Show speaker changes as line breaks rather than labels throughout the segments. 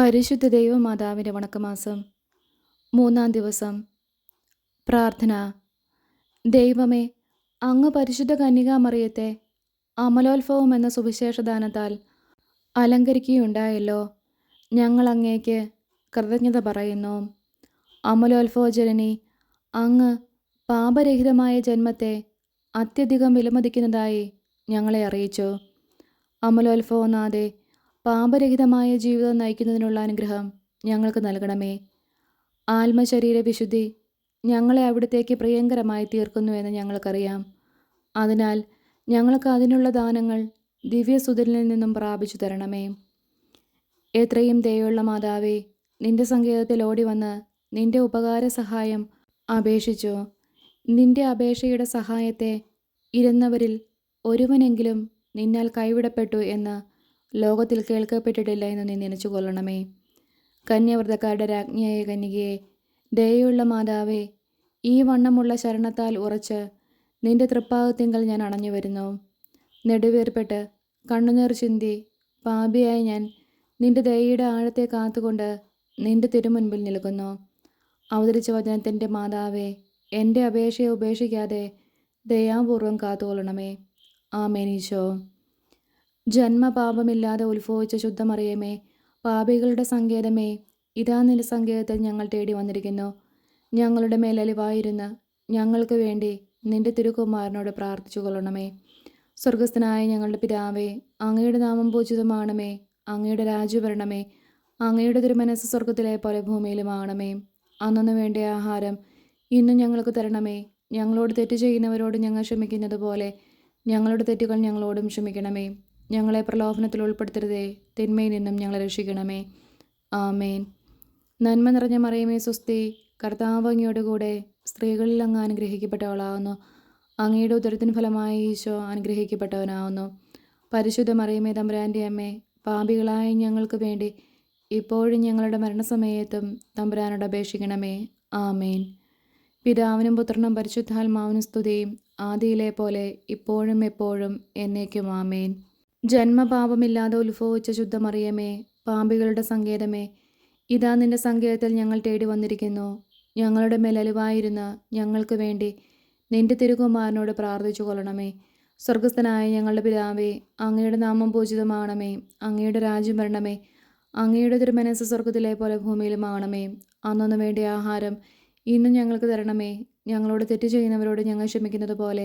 പരിശുദ്ധ ദൈവമാതാവിന്റെ വണക്കമാസം. മൂന്നാം ദിവസം. പ്രാർത്ഥന. ദൈവമേ അങ്ങ് പരിശുദ്ധ കന്യകാമറിയത്തെ അമലോത്ഭവം എന്ന സുവിശേഷദാനത്താൽ അലങ്കരിക്കുകയുണ്ടായല്ലോ. ഞങ്ങൾ അങ്ങേക്ക് കൃതജ്ഞത പറയുന്നു. അമലോത്ഭവ ജനനി അങ്ങ് പാപരഹിതമായ ജന്മത്തെ അത്യധികം വിലമതിക്കുന്നതായി ഞങ്ങളെ അറിയിച്ചു. അമലോത്ഭവനാഥെ പാപരഹിതമായ ജീവിതം നയിക്കുന്നതിനുള്ള അനുഗ്രഹം ഞങ്ങൾക്ക് നൽകണമേ. ആത്മശരീര വിശുദ്ധി ഞങ്ങളെ അവിടത്തേക്ക് പ്രിയങ്കരമായി തീർക്കുന്നു എന്ന് ഞങ്ങൾക്കറിയാം. അതിനാൽ ഞങ്ങൾക്ക് അതിനുള്ള ദാനങ്ങൾ ദിവ്യസുതരിൽ നിന്നും പ്രാപിച്ചു തരണമേ. എത്രയും ദയുള്ള മാതാവേ നിന്റെ സങ്കേതത്തിൽ ഓടി വന്ന് നിന്റെ ഉപകാര സഹായം അപേക്ഷിച്ചു. നിന്റെ അപേക്ഷയുടെ സഹായത്തെ ഇരുന്നവരിൽ ഒരുവനെങ്കിലും നിന്നാൽ കൈവിടപ്പെട്ടു എന്ന് ലോകത്തിൽ കേൾക്കപ്പെട്ടിട്ടില്ല എന്ന് നീ നനച്ചു കൊള്ളണമേ. കന്യവ്രതക്കാരുടെ രാജ്ഞിയായ കന്യകയെ ദയുള്ള മാതാവേ ഈ വണ്ണമുള്ള ശരണത്താൽ ഉറച്ച് നിന്റെ തൃപ്പാകത്തിങ്കൽ ഞാൻ അണഞ്ഞു വരുന്നു നെടുവേർപ്പെട്ട് കണ്ണുനീർ ചിന്തി പാപിയായ ഞാൻ നിന്റെ ദയയുടെ ആഴത്തെ കാത്തുകൊണ്ട് നിന്റെ തിരുമുൻപിൽ നിൽക്കുന്നു. അവതരിച്ച വചനത്തിന്റെ മാതാവേ എന്റെ അപേക്ഷയെ ഉപേക്ഷിക്കാതെ ദയാപൂർവം കാത്തുകൊള്ളണമേ. ആമേനീശോ ജന്മപാപമില്ലാതെ ഉത്ഭവിച്ച ശുദ്ധമറിയമേ പാപികളുടെ സങ്കേതമേ ഇതാ നിലസങ്കേതത്തിൽ സങ്കേതത്തിൽ ഞങ്ങൾ തേടി വന്നിരിക്കുന്നു. ഞങ്ങളുടെ മേലലിവായിരുന്ന് ഞങ്ങൾക്ക് വേണ്ടി നിന്റെ തിരുകുമാരനോട് പ്രാർത്ഥിച്ചു കൊള്ളണമേ സ്വർഗസ്ഥനായ ഞങ്ങളുടെ പിതാവേ അങ്ങയുടെ നാമം പൂജിതമാണമേ അങ്ങയുടെ രാജ്യഭരണമേ അങ്ങയുടെ തിരുമനസ് സ്വർഗത്തിലെ പോലെ ഭൂമിയിലുമാണമേ. അന്നു വേണ്ട ആഹാരം ഇന്നും ഞങ്ങൾക്ക് തരണമേ. ഞങ്ങളോട് തെറ്റ് ചെയ്യുന്നവരോട് ഞങ്ങൾ ക്ഷമിക്കുന്നത് പോലെ ഞങ്ങളുടെ തെറ്റുകൾ ഞങ്ങളോടും ക്ഷമിക്കണമേ. ഞങ്ങളെ പ്രലോഭനത്തിൽ ഉൾപ്പെടുത്തരുതേ. തിന്മയിൽ നിന്നും ഞങ്ങളെ രക്ഷിക്കണമേ. ആമേൻ. നന്മ നിറഞ്ഞ മറിയമേ സുസ്തി കർത്താവങ്ങിയോട് കൂടെ സ്ത്രീകളിൽ അങ്ങ് അനുഗ്രഹിക്കപ്പെട്ടവളാവുന്നു. അങ്ങയുടെ ഉദരത്തിന് ഫലമായി ഈശോ അനുഗ്രഹിക്കപ്പെട്ടവനാവുന്നു. പരിശുദ്ധ മറിയമേ തമ്പുരാന്റെ അമ്മേ പാപികളായ ഞങ്ങൾക്ക് വേണ്ടി ഇപ്പോഴും ഞങ്ങളുടെ മരണസമയത്തും തമ്പുരാനോട് അപേക്ഷിക്കണമേ. ആമേൻ. പിതാവിനും പുത്രനും പരിശുദ്ധാത്മാവിനും സ്തുതിയും ആദിയിലെ പോലെ ഇപ്പോഴും എപ്പോഴും എന്നേക്കും ആമേൻ. ജന്മപാപമില്ലാതെ ഉത്ഭവിച്ച ശുദ്ധമറിയമേ പാമ്പികളുടെ സങ്കേതമേ ഇതാ നിന്റെ സങ്കേതത്തിൽ ഞങ്ങൾ തേടി വന്നിരിക്കുന്നു. ഞങ്ങളുടെ മേൽ അലിവായിരുന്ന ഞങ്ങൾക്ക് വേണ്ടി നിന്റെ തിരുകുമാരനോട് പ്രാർത്ഥിച്ചു കൊള്ളണമേ. സ്വർഗസ്ഥനായ ഞങ്ങളുടെ പിതാവേ അങ്ങയുടെ നാമം പൂജിതമാണമേ അങ്ങയുടെ രാജ്യം വരണമേ അങ്ങയുടെ തിരുമനസ് സ്വർഗത്തിലെ പോലെ ഭൂമിയിലും ആണമേ അന്നൊന്നു വേണ്ടിയ ആഹാരം ഇന്നും ഞങ്ങൾക്ക് തരണമേ. ഞങ്ങളോട് തെറ്റ് ചെയ്യുന്നവരോട് ഞങ്ങൾ ക്ഷമിക്കുന്നത് പോലെ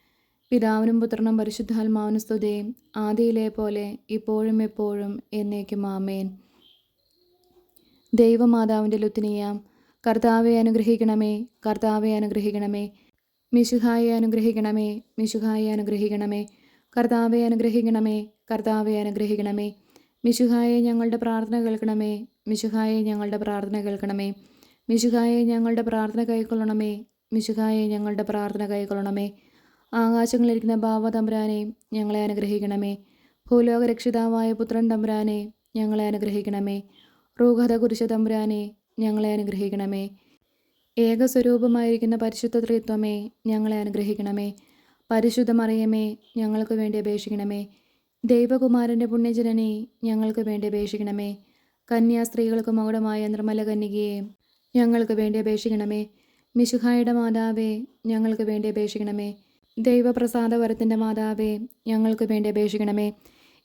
പിതാവിനും പുത്രനും പരിശുദ്ധാത്മാവിനും സ്തുതയും ആദിയിലെ പോലെ ഇപ്പോഴും എപ്പോഴും എന്നേക്കും ആമേൻ. ദൈവമാതാവിന്റെ ലുത്തിനിയാം കർത്താവെ അനുഗ്രഹിക്കണമേ കർത്താവെ അനുഗ്രഹിക്കണമേ മിശുഹായെ അനുഗ്രഹിക്കണമേ മിശുഹായെ അനുഗ്രഹിക്കണമേ കർത്താവെ അനുഗ്രഹിക്കണമേ കർത്താവെ അനുഗ്രഹിക്കണമേ മിശുഹായെ ഞങ്ങളുടെ പ്രാർത്ഥന കേൾക്കണമേ മിശുഹായെ ഞങ്ങളുടെ പ്രാർത്ഥന കേൾക്കണമേ മിശുഹായെ ഞങ്ങളുടെ പ്രാർത്ഥന കൈക്കൊള്ളണമേ മിശുഹായെ ഞങ്ങളുടെ പ്രാർത്ഥന കൈക്കൊള്ളണമേ ആകാശങ്ങളിലിരിക്കുന്ന ഭാവ തമ്പുരാനെ ഞങ്ങളെ അനുഗ്രഹിക്കണമേ. ഭൂലോക രക്ഷിതാവായ പുത്രൻ തമ്പുരാനെ ഞങ്ങളെ അനുഗ്രഹിക്കണമേ. റൂഹത കുരിശ തമ്പുരാനെ ഞങ്ങളെ അനുഗ്രഹിക്കണമേ. ഏകസ്വരൂപമായിരിക്കുന്ന പരിശുദ്ധ ത്രിത്വമേ ഞങ്ങളെ അനുഗ്രഹിക്കണമേ. പരിശുദ്ധമറിയമേ ഞങ്ങൾക്ക് വേണ്ടി അപേക്ഷിക്കണമേ. ദൈവകുമാരന്റെ പുണ്യജനനെ ഞങ്ങൾക്ക് വേണ്ടി അപേക്ഷിക്കണമേ. കന്യാസ്ത്രീകൾക്ക് മകുടമായ നിർമ്മല കന്യകയെ ഞങ്ങൾക്ക് വേണ്ടി അപേക്ഷിക്കണമേ. മിശുഹായുടെ മാതാവേ ഞങ്ങൾക്ക് വേണ്ടി അപേക്ഷിക്കണമേ. ദൈവപ്രസാദവരത്തിന്റെ മാതാവേ ഞങ്ങൾക്ക് വേണ്ടി അപേക്ഷിക്കണമേ.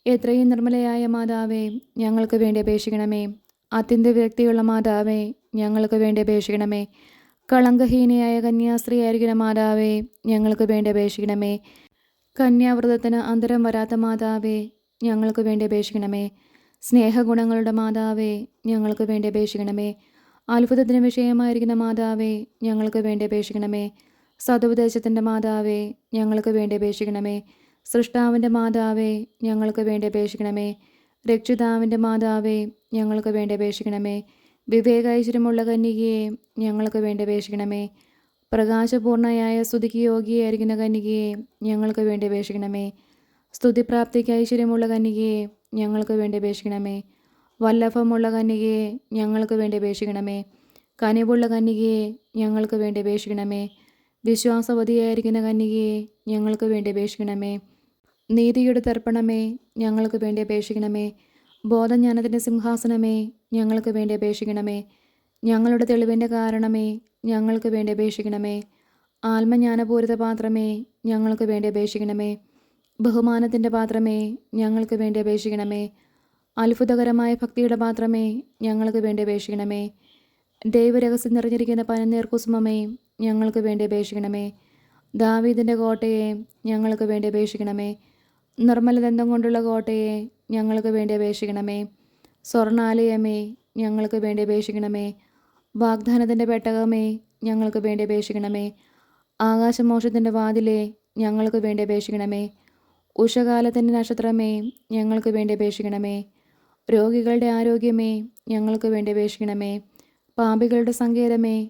എത്രയും നിർമ്മലയായ മാതാവേ ഞങ്ങൾക്ക് വേണ്ടി അപേക്ഷിക്കണമേ. അത്യന്ത വിരക്തിയുള്ള മാതാവേ ഞങ്ങൾക്ക് വേണ്ടി അപേക്ഷിക്കണമേ. കളങ്കഹീനയായ കന്യാസ്ത്രീ ആയിരിക്കുന്ന മാതാവേ ഞങ്ങൾക്ക് വേണ്ടി അപേക്ഷിക്കണമേ. കന്യാവ്രതത്തിന് അന്തരം വരാത്ത മാതാവേ ഞങ്ങൾക്ക് വേണ്ടി അപേക്ഷിക്കണമേ. സ്നേഹഗുണങ്ങളുടെ മാതാവേ ഞങ്ങൾക്ക് വേണ്ടി അപേക്ഷിക്കണമേ. അത്ഭുതത്തിന് വിഷയമായിരിക്കുന്ന മാതാവേ ഞങ്ങൾക്ക് വേണ്ടി അപേക്ഷിക്കണമേ. സതുപദേശത്തിന്റെ മാതാവേ ഞങ്ങൾക്ക് വേണ്ടി അപേക്ഷിക്കണമേ. സൃഷ്ടാവിന്റെ മാതാവേ ഞങ്ങൾക്ക് വേണ്ടി അപേക്ഷിക്കണമേ. രക്ഷിതാവിന്റെ മാതാവേ ഞങ്ങൾക്ക് വേണ്ടി അപേക്ഷിക്കണമേ. വിവേകൈശ്വര്യമുള്ള കന്യകയെ ഞങ്ങൾക്ക് വേണ്ടി അപേക്ഷിക്കണമേ. പ്രകാശപൂർണയായ സ്തുതിക്ക് യോഗിയായിരിക്കുന്ന കന്യകയെ ഞങ്ങൾക്ക് വേണ്ടി അപേക്ഷിക്കണമേ. സ്തുതിപ്രാപ്തിക്ക് ഐശ്വര്യമുള്ള കന്യകയെ ഞങ്ങൾക്ക് വേണ്ടി അപേക്ഷിക്കണമേ. വല്ലഭമുള്ള കന്യകയെ ഞങ്ങൾക്ക് വേണ്ടി അപേക്ഷിക്കണമേ. കനിവുള്ള കന്യകയെ ഞങ്ങൾക്ക് വേണ്ടി അപേക്ഷിക്കണമേ. വിശ്വാസവതിയായിരിക്കുന്ന കന്യകയെ ഞങ്ങൾക്ക് വേണ്ടി അപേക്ഷിക്കണമേ. നീതിയുടെ തർപ്പണമേ ഞങ്ങൾക്ക് വേണ്ടി അപേക്ഷിക്കണമേ. ബോധജ്ഞാനത്തിന്റെ സിംഹാസനമേ ഞങ്ങൾക്ക് വേണ്ടി അപേക്ഷിക്കണമേ. ഞങ്ങളുടെ തെളിവിന്റെ കാരണമേ ഞങ്ങൾക്ക് വേണ്ടി അപേക്ഷിക്കണമേ. ആത്മജ്ഞാനപൂരിത പാത്രമേ ഞങ്ങൾക്ക് വേണ്ടി അപേക്ഷിക്കണമേ. ബഹുമാനത്തിന്റെ പാത്രമേ ഞങ്ങൾക്ക് വേണ്ടി അപേക്ഷിക്കണമേ. അത്ഭുതകരമായ ഭക്തിയുടെ പാത്രമേ ഞങ്ങൾക്ക് വേണ്ടി അപേക്ഷിക്കണമേ. ദൈവരഹസ്യം നിറഞ്ഞിരിക്കുന്ന പനനീർ കുസുമമേ ഞങ്ങൾക്ക് വേണ്ടി അപേക്ഷിക്കണമേ. ദാവീദിന്റെ കോട്ടയെ ഞങ്ങൾക്ക് വേണ്ടി അപേക്ഷിക്കണമേ. നിർമ്മലദന്തം കൊണ്ടുള്ള കോട്ടയെ ഞങ്ങൾക്ക് വേണ്ടി അപേക്ഷിക്കണമേ. സ്വർണാലയമേ ഞങ്ങൾക്ക് വേണ്ടി അപേക്ഷിക്കണമേ. വാഗ്ദാനത്തിന്റെ പെട്ടകമേ ഞങ്ങൾക്ക് വേണ്ടി അപേക്ഷിക്കണമേ. ആകാശമോഷത്തിന്റെ വാതിലെ ഞങ്ങൾക്ക് വേണ്ടി അപേക്ഷിക്കണമേ. ഉഷകാലത്തിന്റെ നക്ഷത്രമേ ഞങ്ങൾക്ക് വേണ്ടി അപേക്ഷിക്കണമേ. രോഗികളുടെ ആരോഗ്യമേ ഞങ്ങൾക്ക് വേണ്ടി അപേക്ഷിക്കണമേ. പാമ്പികളുടെ സങ്കേതമേ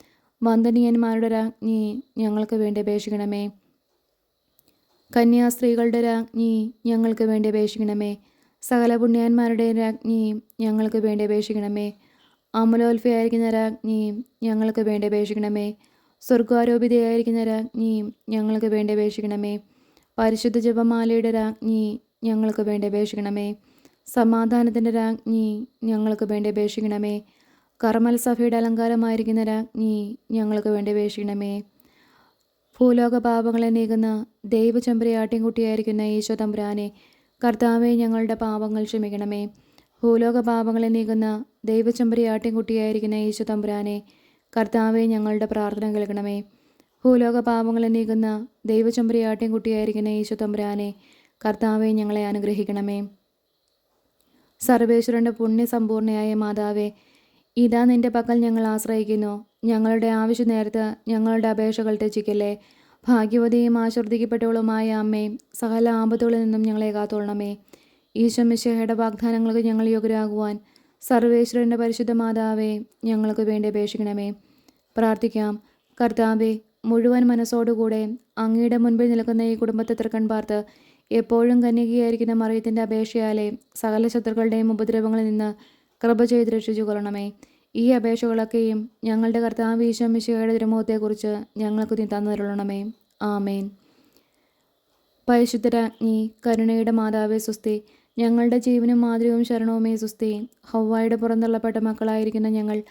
വന്ദനീയന്മാരുടെ രാജ്ഞി ഞങ്ങൾക്ക് വേണ്ടി അപേക്ഷിക്കണമേ. കന്യാസ്ത്രീകളുടെ രാജ്ഞി ഞങ്ങൾക്ക് വേണ്ടി അപേക്ഷിക്കണമേ. സകല പുണ്യാന്മാരുടെ രാജ്ഞി ഞങ്ങൾക്ക് വേണ്ടി അപേക്ഷിക്കണമേ. അമലോൽഫയായിരിക്കുന്ന രാജ്ഞി ഞങ്ങൾക്ക് വേണ്ടി അപേക്ഷിക്കണമേ. സ്വർഗാരോപിതയായിരിക്കുന്ന രാജ്ഞി ഞങ്ങൾക്ക് വേണ്ടി അപേക്ഷിക്കണമേ. പരിശുദ്ധ ജപമാലയുടെ രാജ്ഞി ഞങ്ങൾക്ക് വേണ്ടി അപേക്ഷിക്കണമേ. സമാധാനത്തിന്റെ രാജ്ഞി ഞങ്ങൾക്ക് വേണ്ടി അപേക്ഷിക്കണമേ. കർമ്മൽ സഭയുടെ അലങ്കാരമായിരിക്കുന്ന രാജ്ഞി ഞങ്ങൾക്ക് വേണ്ടി വേഷിക്കണമേ ഭൂലോക പാപങ്ങളെ നീക്കുന്ന ദൈവചമ്പരയാട്ടിൻകുട്ടിയായിരിക്കുന്ന ഈശോ തമ്പുരാനെ കർത്താവെ ഞങ്ങളുടെ പാപങ്ങൾ ക്ഷമിക്കണമേ. ഭൂലോക പാപങ്ങളെ നീക്കുന്ന ദൈവചമ്പരയാട്ടിൻകുട്ടിയായിരിക്കുന്ന ഈശോ തമ്പുരാനെ കർത്താവെ ഞങ്ങളുടെ പ്രാർത്ഥന കേൾക്കണമേ. ഭൂലോക പാപങ്ങളെ നീക്കുന്ന ദൈവചമ്പരയാട്ടിൻകുട്ടിയായിരിക്കുന്ന ഈശോ തമ്പുരാനെ കർത്താവെ ഞങ്ങളെ അനുഗ്രഹിക്കണമേ. സർവേശ്വരന്റെ പുണ്യസമ്പൂർണയായ മാതാവേ ഇതാ നിന്റെ പക്കൽ ഞങ്ങൾ ആശ്രയിക്കുന്നു. ഞങ്ങളുടെ ആവശ്യ നേരത്ത് ഞങ്ങളുടെ അപേക്ഷകൾ രചിക്കല്ലേ ഭാഗ്യവതിയും ആശ്രദിക്കപ്പെട്ടവളുമായ അമ്മയും സകല ആപത്തുകളിൽ നിന്നും ഞങ്ങളെ കാത്തോളണമേ. ഈശ്വമിശയുടെ വാഗ്ദാനങ്ങൾക്ക് ഞങ്ങൾ യോഗ്യരാകുവാൻ സർവേശ്വരന്റെ പരിശുദ്ധ മാതാവേ ഞങ്ങൾക്ക് വേണ്ടി അപേക്ഷിക്കണമേ. പ്രാർത്ഥിക്കാം. കർത്താവെ മുഴുവൻ മനസ്സോടുകൂടെ അങ്ങയുടെ മുൻപിൽ നിൽക്കുന്ന ഈ കുടുംബത്തെ തൃക്കൺ പാർത്ത് എപ്പോഴും കന്യകയായിരിക്കുന്ന മറിയത്തിന്റെ അപേക്ഷയാലെ സകല ശത്രുക്കളുടെയും ഉപദ്രവങ്ങളിൽ നിന്ന് കൃപ ചെയ്ത് രക്ഷിച്ചു കൊള്ളണമേ. ഈ അപേക്ഷകളൊക്കെയും ഞങ്ങളുടെ കർത്താവ് ഈശോമിശയുടെ തിരുമുഖത്തെക്കുറിച്ച് ഞങ്ങൾക്ക് നീ തന്നിരുള്ളണമേ ആമേൻ. പരിശുദ്ധരാജ്ഞി കരുണയുടെ മാതാവേ സുസ്തി ഞങ്ങളുടെ ജീവനും മാതൃവും ശരണവുമേ സുസ്തി ഹൗവായുടെ പുറന്തള്ളപ്പെട്ട മക്കളായിരിക്കുന്ന ഞങ്ങൾ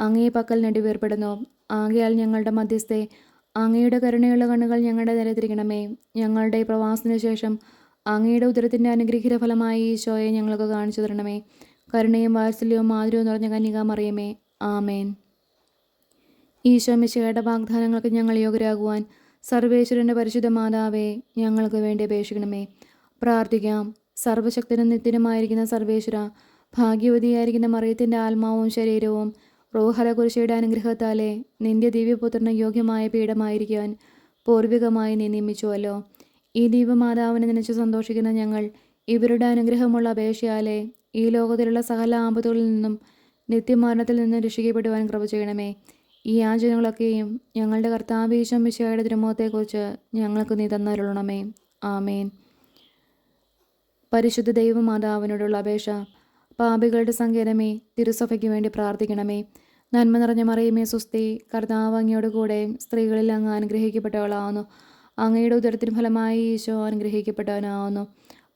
അങ്ങേ പക്കൽ നെടുവേർപ്പെടുന്നു. ആകയാൽ ഞങ്ങളുടെ മധ്യസ്ഥെ അങ്ങയുടെ കരുണയുള്ള കണ്ണുകൾ ഞങ്ങളുടെ നിലത്തിരിക്കണമേ. ഞങ്ങളുടെ പ്രവാസത്തിനു ശേഷം അങ്ങയുടെ ഉദരത്തിന്റെ അനുഗ്രഹീത ഫലമായി ഈശോയെ ഞങ്ങൾക്ക് കാണിച്ചു തരണമേ. കരുണയും വാത്സല്യവും മാധുര്യവും നിറഞ്ഞ കന്യക മറിയമേ ആമേൻ. ഈശോ മിശയുടെ വാഗ്ദാനങ്ങൾക്ക് ഞങ്ങൾ യോഗ്യരാകുവാൻ സർവേശ്വരന്റെ പരിശുദ്ധ മാതാവേ ഞങ്ങൾക്ക് വേണ്ടി അപേക്ഷിക്കണമേ. പ്രാർത്ഥിക്കാം. സർവശക്തനും നിത്യനുമായിരിക്കുന്ന സർവേശ്വര ഭാഗ്യവതിയായിരിക്കുന്ന മറിയത്തിന്റെ ആത്മാവും ശരീരവും റോഹലകുരിശയുടെ അനുഗ്രഹത്താലെ നിന്റെ ദിവ്യപുത്രന് യോഗ്യമായ പീഠമായിരിക്കാൻ പൂർവികമായി നീ നിയമിച്ചുവല്ലോ. ഈ ദീപമാതാവിനെ നനച്ച് സന്തോഷിക്കുന്ന ഞങ്ങൾ ഇവരുടെ അനുഗ്രഹമുള്ള അപേക്ഷയാലെ ഈ ലോകത്തിലുള്ള സകല ആപത്തുകളിൽ നിന്നും നിത്യമരണത്തിൽ നിന്നും രക്ഷിക്കപ്പെടുവാൻ കൃപ ചെയ്യണമേ. ഈ യാചനകളൊക്കെയും ഞങ്ങളുടെ കർത്താവീശം വിശയുടെ തിരുമുഖത്തെക്കുറിച്ച് ഞങ്ങൾക്ക് നീ തന്നരുളണമേ. ആമേൻ. പരിശുദ്ധ ദൈവമാതാവിനോടുള്ള അപേക്ഷ പാപികളുടെ സങ്കേതമേ തിരുസഭയ്ക്ക് വേണ്ടി പ്രാർത്ഥിക്കണമേ. നന്മ നിറഞ്ഞ മറിയമേ സുസ്തി കർത്താവ് അങ്ങയോട് കൂടെ സ്ത്രീകളിൽ അങ്ങ് അനുഗ്രഹിക്കപ്പെട്ടവളാവുന്നു. അങ്ങയുടെ ഉദരത്തിന് ഫലമായി ഈശോ അനുഗ്രഹിക്കപ്പെട്ടവനാവുന്നു.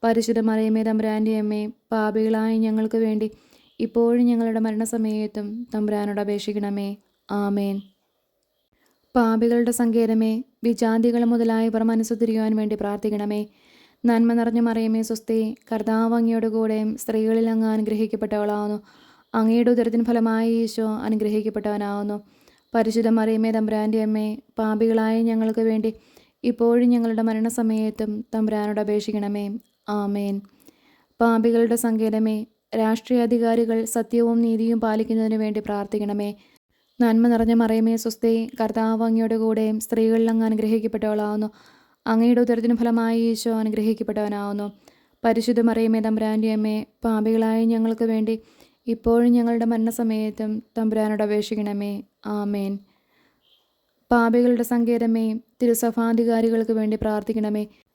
പരിശുദ്ധ മറിയമേ തമ്പുരാന്റെ അമ്മേ പാപികളായ ഞങ്ങൾക്ക് വേണ്ടി ഇപ്പോഴും ഞങ്ങളുടെ മരണസമയത്തും തമ്പുരാനോട് അപേക്ഷിക്കണമേ. ആമേൻ. പാപികളുടെ സങ്കേതമേ വിജാതികൾ മുതലായവർ മനസ്സു തിരിയുവാൻ വേണ്ടി പ്രാർത്ഥിക്കണമേ. നന്മ നിറഞ്ഞ മറിയമേ സ്വസ്തി കർത്താവ് കൂടെയും കൂടെ സ്ത്രീകളിൽ അങ്ങ് അനുഗ്രഹിക്കപ്പെട്ടവളാവുന്നു. അങ്ങയുടെ ഉദരത്തിന് ഫലമായി ഈശോ അനുഗ്രഹിക്കപ്പെട്ടവനാവുന്നു. പരിശുദ്ധ മറിയമേ തമ്പുരാന്റെ അമ്മേ പാപികളായ ഞങ്ങൾക്ക് വേണ്ടി ഇപ്പോഴും ഞങ്ങളുടെ മരണസമയത്തും തമ്പുരാനോട് അപേക്ഷിക്കണമേ. ആമേൻ. പാപികളുടെ സങ്കേതമേ രാഷ്ട്രീയ അധികാരികൾ സത്യവും നീതിയും പാലിക്കുന്നതിന് വേണ്ടി പ്രാർത്ഥിക്കണമേ. നന്മ നിറഞ്ഞ മറിയമേ സുസ്തി കർത്താവ് അങ്ങയുടെ കൂടെ സ്ത്രീകളിൽ അങ്ങ് അനുഗ്രഹിക്കപ്പെട്ടവളാവുന്നു. അങ്ങയുടെ ഉദരത്തിന് ഫലമായി ഈശോ അനുഗ്രഹിക്കപ്പെട്ടവനാവുന്നു. പരിശുദ്ധ മറിയമേ തമ്പുരാന്റെ അമ്മേ പാപികളായ ഞങ്ങൾക്ക് വേണ്ടി ഇപ്പോഴും ഞങ്ങളുടെ മരണസമയത്തും തമ്പുരാനോട് അപേക്ഷിക്കണമേ. ആമേൻ. പാപികളുടെ സങ്കേതമേ തിരുസഭാധികാരികൾക്ക് വേണ്ടി പ്രാർത്ഥിക്കണമേ.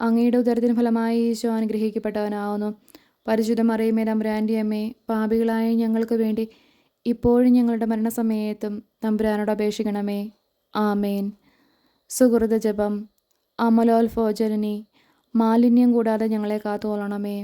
അങ്ങയുടെ ഉദരത്തിന് ഫലമായി ഈശോ അനുഗ്രഹിക്കപ്പെട്ടവനാവുന്നു. പരിശുദ്ധ മറിയമേ തമ്പുരാന്റെ അമ്മേ പാപികളായ ഞങ്ങൾക്ക് വേണ്ടി ഇപ്പോഴും ഞങ്ങളുടെ മരണസമയത്തും തമ്പുരാനോട് അപേക്ഷിക്കണമേ. ആമേൻ. സുഹൃത ജപം അമലോൽ ഫോജനനി മാലിന്യം കൂടാതെ ഞങ്ങളെ കാത്തുകൊള്ളണമേ.